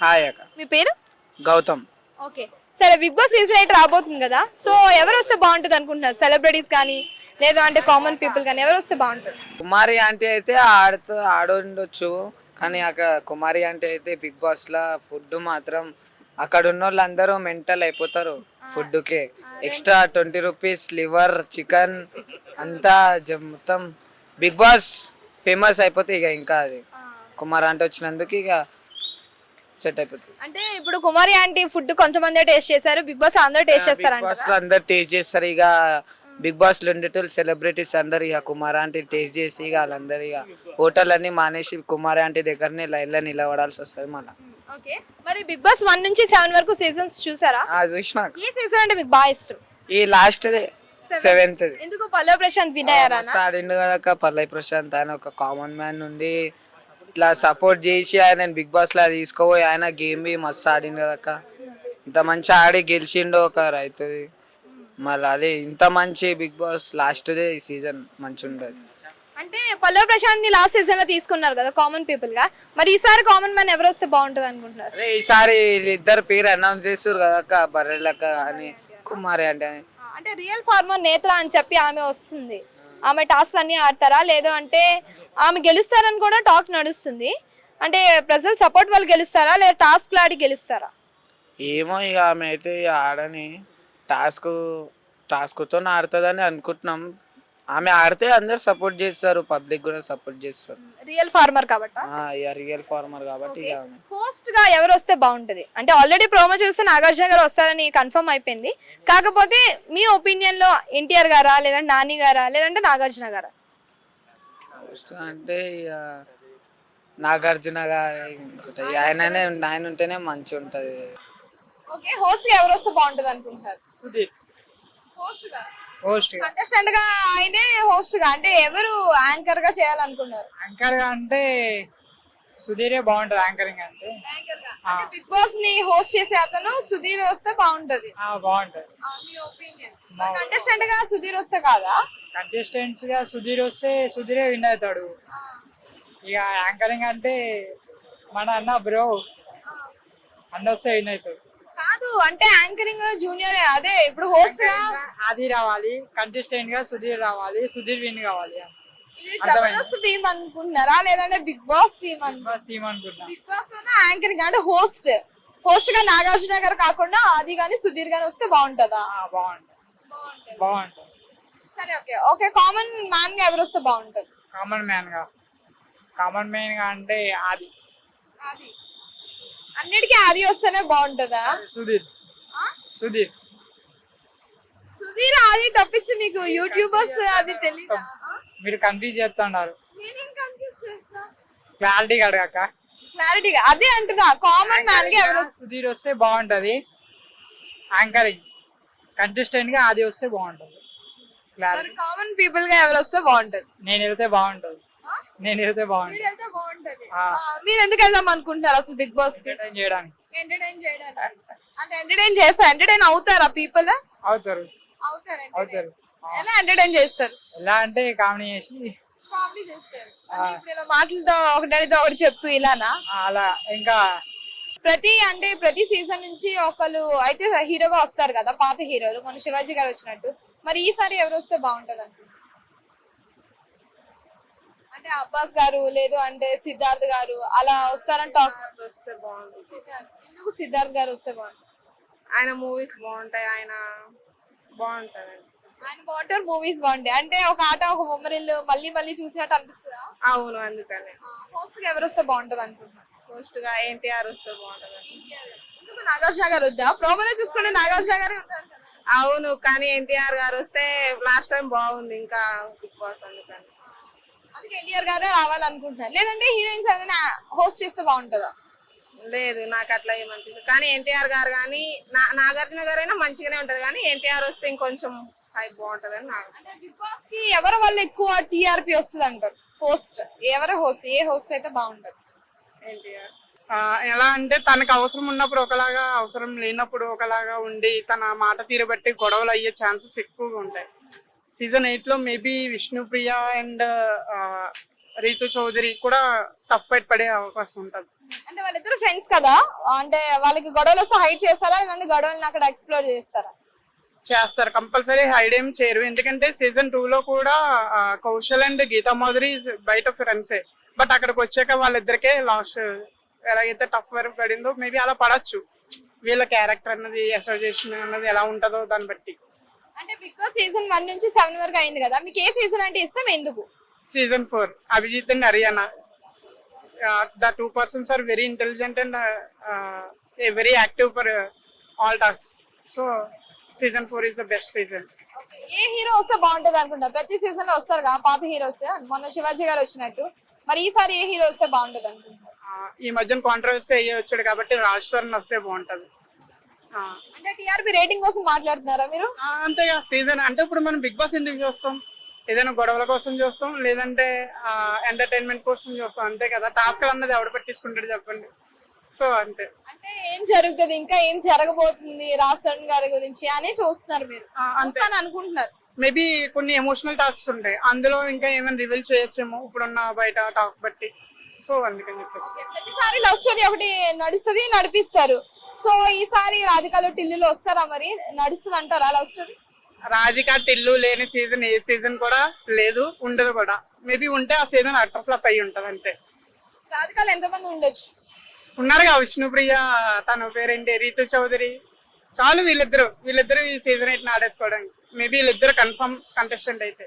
Hi అక్క మీ పేరు? గౌతమ్. ఓకే. సరే బిగ్ బాస్ సీజన్ ఎయిట్ రాబోతుంది కదా. సో ఎవరు వస్తే బాగుంటుంది అనుకుంటున్నారు? సెలబ్రిటీస్ కానీ లేదు అంటే కామన్ పీపుల్ కానీ ఎవరు వస్తే బాగుంటుంది? కుమారి ఆంటీ అయితే ఆడుతూ ఆడుండొచ్చు. కానీ అక్కడ కుమారి ఆంటీ అయితే బిగ్ బాస్ లా ఫుడ్ మాత్రం అక్కడ ఉన్న వాళ్ళందరూ మెంటల్ అయిపోతారు ఫుడ్కే. Extra twenty rupees liver chicken అంతా జ- మొత్తం బిగ్ బాస్ ఫేమస్ అయిపోతే ఇక ఇంకా అది. కుమార్ ఆంటీ వచ్చినందుకు ఇక సెట్ అయిపోతుంది. అంటే ఇప్పుడు కుమారి ఆంటీ ఫుడ్ కొంతమంది టేస్ట్ చేశారు బిగ్ బాస్ అందరూ టేస్ట్ బిగ్ చేస్తారంట బాస్ అందరు టేస్ట్ చేస్తారు ఇక. బిగ్ బాస్లో ఉండేటోళ్ళు సెలబ్రిటీస్ అందరు ఇక కుమార్ ఆంటీ టేస్ట్ చేసి ఇక వాళ్ళందరూ ఇక హోటల్ అన్ని మానేసి కుమార్ ఆంటీ దగ్గరనే లైన్లో నిలబడాల్సి వస్తుంది మళ్ళీ. ఓకే. మరి బిగ్ బాస్ వన్ నుంచి సెవెన్ వరకు సీజన్స్ చూసారా? చూసిన. ఏ సీజన్ అంటే మీకు బాగా ఇష్టం? ఈ లాస్ట్ సెవెంత్ ఎందుకు? పల్లవ్ ప్రశాంత్ విన్ అయ్యారా? ఆడిండు కదా పల్లవి ప్రశాంత్ ఆయన ఒక కామన్ మ్యాన్ నుండి ఇట్లా సపోర్ట్ చేసి ఆయన బిగ్ బాస్ లా తీసుకోపోయి ఆయన గేమ్ బి మస్తు ఆడిండు కదక్క ఇంత మంచి ఆడి గెలిచిండు ఒక రైతుది మళ్ళీ అదే ఇంత మంచి బిగ్ బాస్ లాస్ట్ దే ఈ సీజన్ మంచి ఉండదు అంటే పల్లవ్ ప్రశాంత్ని లాస్ట్ సీజన్లో తీసుకున్నారు కదా కామన్ పీపుల్గా. మరి ఈసారి కామన్ మ్యాన్ ఎవరు వస్తే బాగుంటుంది అనుకుంటున్నారు? అదే ఈసారి వీళ్ళిద్దరు పేరు అనౌన్స్ చేస్తారు కదక్క బర్రెలక్క అని కుమారి అంటే అంటే రియల్ ఫార్మర్ నేత్ర అని చెప్పి ఆమె వస్తుంది. ఆమె టాస్క్లు అన్నీ ఆడతారా? లేదు అంటే ఆమె గెలుస్తారని కూడా టాక్ నడుస్తుంది. అంటే ప్రజలు సపోర్ట్ వాళ్ళు గెలుస్తారా? లేదా టాస్క్లు ఆడి గెలుస్తారా? ఏమో ఇక ఆమె అయితే ఇక ఆడని టాస్క్ టాస్క్తో ఆడుతుందని అనుకుంటున్నాం. ఆమె ఆడితే అందరు సపోర్ట్ చేస్తారు పబ్లిక్ కూడా సపోర్ట్ చేస్తారు. రియల్ ఫార్మర్ కాబట్టి? ఆ, ఇక రియల్ ఫార్మర్ కాబట్టి ఇక ఆమె. హోస్ట్గా ఎవరు వస్తే బాగుంటది? అంటే ఆల్రెడీ ప్రోమో చూస్తే నాగార్జున గారు వస్తారని కన్ఫర్మ్ అయిపోయింది. కాకపోతే మీ ఒపీనియన్లో ఎన్టీఆర్ గారా లేదంటే నాని గారా లేదంటే నాగార్జున గారా? Host అంటే ఇక నాగార్జున గారు ఇంకోటి ఆయననే ఆయన ఉంటేనే మంచి ఉంటది. ఓకే హోస్ట్గా ఎవరు వస్తే బాగుంటది అనుకుంటారు హోస్ట్గా? హోస్ట్ కంటెస్టెంట్గా ఆయనే హోస్ట్గా అంటే ఎవరు యాంకర్గా చేయాలనుకున్నారు? యాంకర్గా అంటే సుధీరే బాగుంటది యాంకరింగ్ అంటే. యాంకర్గా. అంటే బిగ్ బాస్ని హోస్ట్ చేసే అతను సుధీర్ వస్తే బాగుంటది. ఆ, బాగుంటది. ఆ, మీ ఒపీనియన్ కంటెస్టెంట్గా సుధీర్ వస్తే కాదా? కంటెస్టెంట్స్గా సుధీర్ వస్తే సుధీరే విన్ అవుతాడు. ఇక యాంకరింగ్ అంటే మన అన్న బ్రో అన్న వస్తే విన్ అవుతాడు. కాదు అంటే యాంకరింగ్ జూనియర్ అదే ఇప్పుడు హోస్ట్గా? అది రావాలి కంటెస్టెంట్గా సుధీర్ రావాలి సుధీర్ విన్ కావాలి ఇది జబర్దస్త్ టీమ్ అనుకుంటున్నారా? లేదంటే బిగ్ బాస్ టీమ్ అనుకుంటున్నారా బస్ బిగ్ బాస్లోనే యాంకరింగ్ అంటే హోస్ట్ హోస్ట్గా నాగార్జున గారు కాకుండా ఆది గాని సుధీర్ గాని వస్తే బాగుంటదా? ఆ, బాగుంటది. బాగుంటది. బాగుంటది. సరే ఓకే. ఓకే కామన్ మ్యాన్గా ఎవరు వస్తే బాగుంటది? కామన్ మ్యాన్గా. కామన్ మ్యాన్గా అంటే అది ఆది. అన్నిటికీ ఆది వస్తేనే బాగుంటదా? సుధీర్? సుధీర్. సుధీర్ ఆది తప్పించి మీకు యూట్యూబర్స్ అది తెలీదా? మీరు కన్ఫ్యూజ్ చేస్తున్నారు. నేనేం కన్ఫ్యూజ్ చేస్తా? క్లారిటీగా అడగాక క్లారిటీగా అదే అంటున్నా కామన్ మ్యాన్గా ఎవరు సుధీర్ వస్తే బాగుంటది. యాంకరింగ్ కంటెస్టెంట్గా అది వస్తే బాగుంటది. క్లారిటీ కామన్ పీపుల్గా ఎవరు వస్తే బాగుంటది? నేను వెళ్తే బాగుంటది? నేను వెళ్తే మీరు బాగుంటది. వెళ్తే బాగుంటది ఆ. ఆ, మీరు ఎందుకు వెళ్దాం అనుకుంటారు అసలు బిగ్ బాస్కి? ఎంటర్టైన్ చేయడానికి. ఎంటర్టైన్ చేయడానికి. అంటే ఎంటర్టైన్ చేస్తారు ఎంటర్టైన్ అవుతారా పీపుల్ అవుతారు. అవుతారు entertain. అవుతారు. ఆ. ఎలా ఎంటర్టైన్ చేస్తారు? ఎలా అంటే కామెడీ చేసి కామెడీ చేస్తారు. అంటే ఇప్పుడు ఇలా మాటలతో ఒకటితో ఒకటి చెప్తూ ఇలానా? ఆ, అలా ఇంకా ప్రతి అంటే ప్రతి సీజన్ నుంచి ఒకళ్ళు అయితే హీరోగా వస్తారు కదా పాత హీరోలు. మన శివాజీ గారు వచ్చినట్టు. మరి ఈసారి ఎవరు వస్తే బాగుంటది అనుకుంటున్నారు? అంటే అబ్బాస్ గారు లేదు అంటే సిద్ధార్థ్ గారు అలా వస్తారని టాక్ వస్తే బాగుంటుంది. ఎందుకు సిద్ధార్థ్ గారు వస్తే బాగుంటుంది? ఆయన మూవీస్ బాగుంటాయి ఆయన బాగుంటది ఆయన బాగుంటారు మూవీస్ బాగుంటాయి. అంటే ఒక ఆట ఒక బొమ్మరిల్లు మళ్ళీ మళ్ళీ చూసినట్టు అనిపిస్తుందా? అవును అందుకనే. హోస్ట్ ఎవరు వస్తే బాగుంటది అనుకుంటున్నారు? పోస్ట్గా ఎన్టీఆర్ వస్తే బాగుంటది ఎందుకు నాగార్జున గారు వద్దా? ప్రోమోలో చూసుకుంటే నాగార్జున గారే ఉంటారు కదా. అవును కానీ ఎన్టీఆర్ గారు వస్తే లాస్ట్ టైం బాగుంది ఇంకా బిగ్ బాస్ అందుకని. అందుకే ఎన్టీఆర్ గారే రావాలనుకుంటున్నారు. లేదంటే హీరోయిన్స్ ఎవరైనా హోస్ట్ చేస్తే బాగుంటుందా? లేదు నాకు అట్లా ఏమనిపిస్తుంది కానీ ఎన్టీఆర్ గారు కానీ నా- నాగార్జున గారు అయినా మంచిగానే ఉంటది. కానీ ఎన్టీఆర్ వస్తే ఇంకొంచెం హైప్ బాగుంటది అని నాకు అంటే బిగ్ బాస్కి ఎవరి వల్ల ఎక్కువ టీఆర్పీ వస్తుంది అంటారు? హోస్ట్ ఎవరు హోస్ట్ ఏ హోస్ట్ అయితే బాగుంటది? ఎన్టీఆర్. ఆ, ఎలా అంటే తనకు అవసరం ఉన్నప్పుడు ఒకలాగా అవసరం లేనప్పుడు ఒకలాగా ఉండి తన మాట తీరు బట్టి గొడవలు అయ్యే ఛాన్సెస్ ఎక్కువగా ఉంటాయి. సీజన్ ఎయిట్లో మేబీ విష్ణుప్రియ అండ్ రీతు చౌదరి కూడా టఫ్ ఫైట్ పడే అవకాశం ఉంటుంది. అంటే వాళ్ళిద్దరు ఫ్రెండ్స్ కదా? అంటే వాళ్ళకి గొడవలు వస్తే హైట్ చేస్తారా? లేదంటే గొడవలను అక్కడ ఎక్స్ప్లోర్ చేస్తారా? చేస్తారు. కంపల్సరీ హైడ్ ఏం చేయరు. ఎందుకంటే సీజన్ టూ లో కూడా కౌశల్ అండ్ గీతా మాధురి బయట ఫ్రెండ్సే బట్ అక్కడికి వచ్చాక వాళ్ళిద్దరికే లాస్ట్ ఎలాగైతే టఫ్ వరకు పడిందో మేబీ అలా పడచ్చు. వీళ్ళ క్యారెక్టర్ అన్నది అసోసియేషన్ అన్నది ఎలా ఉంటుందో దాన్ని బట్టి. అంటే బిగ్ బాస్ సీజన్ వన్ నుంచి సెవెన్ వరకు అయింది కదా మీకు ఏ సీజన్ అంటే ఇష్టం? ఎందుకు? Season four Abhijeet and Hariyana. The two persons are very intelligent and very active for all talks so season four is the best season. A hero వస్తే బాగుంటుంది అనుకుంటా ప్రతి సీజన్లో వస్తారు కదా పాత హీరోస్. మొన్న శివాజీ గారు వచ్చినట్టు. మరి ఈసారి ఏ హీరో వస్తే బాగుంటుంది అనుకుంటా ఈ మధ్యన కాంట్రవర్సీ అయ్యి వచ్చాడు కాబట్టి రాజ్ వస్తే బాగుంటది. అంటే టీఆర్పీ రేటింగ్ కోసం మాట్లాడుతున్నారా మీరు? అంతేగా సీజన్. అంటే ఇప్పుడు మనం బిగ్ బాస్ ఎందుకు చూస్తాం? ఏదైనా గొడవల కోసం చూస్తాం లేదంటే ఎంటర్టైన్మెంట్ కోసం చూస్తాం. అంతే కదా. టాస్క్ అన్నది ఎవడు పట్టించుకుంటాడు చెప్పండి. సో అంతే. అంటే ఏం జరుగుతుంది? ఇంకా ఏం జరగబోతుంది రాజస్థాన్ గారి గురించి అని చూస్తున్నారు మీరు. అంతే. అనుకుంటున్నారు. మేబీ కొన్ని ఎమోషనల్ టాక్స్ ఉంటాయి. అందులో ఇంకా ఏమైనా రివీల్ చేయొచ్చేమో ఇప్పుడున్న బయట టాక్ బట్టి. సో అందుకని చెప్పేసి. ప్రతిసారి లవ్ స్టోరీ ఒకటి నడుస్తుంది నడిపిస్తారు. సో ఈసారి రాధికలో టిల్లులు వస్తారా మరి? నడుస్తుంది అంటారా లవ్ స్టోరీ? రాధిక టిల్లు లేని సీజన్ ఏ సీజన్ కూడా లేదు ఉండదు కూడా. మేబీ ఉంటే ఆ సీజన్ అటర్ ఫ్లాప్ అయి ఉంటది అంతే. రాధికలు ఎంతమంది ఉండొచ్చు? ఉన్నారుగా విష్ణుప్రియ తన పేరేంటి? రీతు చౌదరి. చాలు వీళ్ళిద్దరు. వీళ్ళిద్దరు ఈ సీజన్ ఎయిట్ ఆడేసుకోవడానికి మేబీ వీళ్ళిద్దరు కన్ఫర్మ్ కంటెస్టెంట్ అయితే.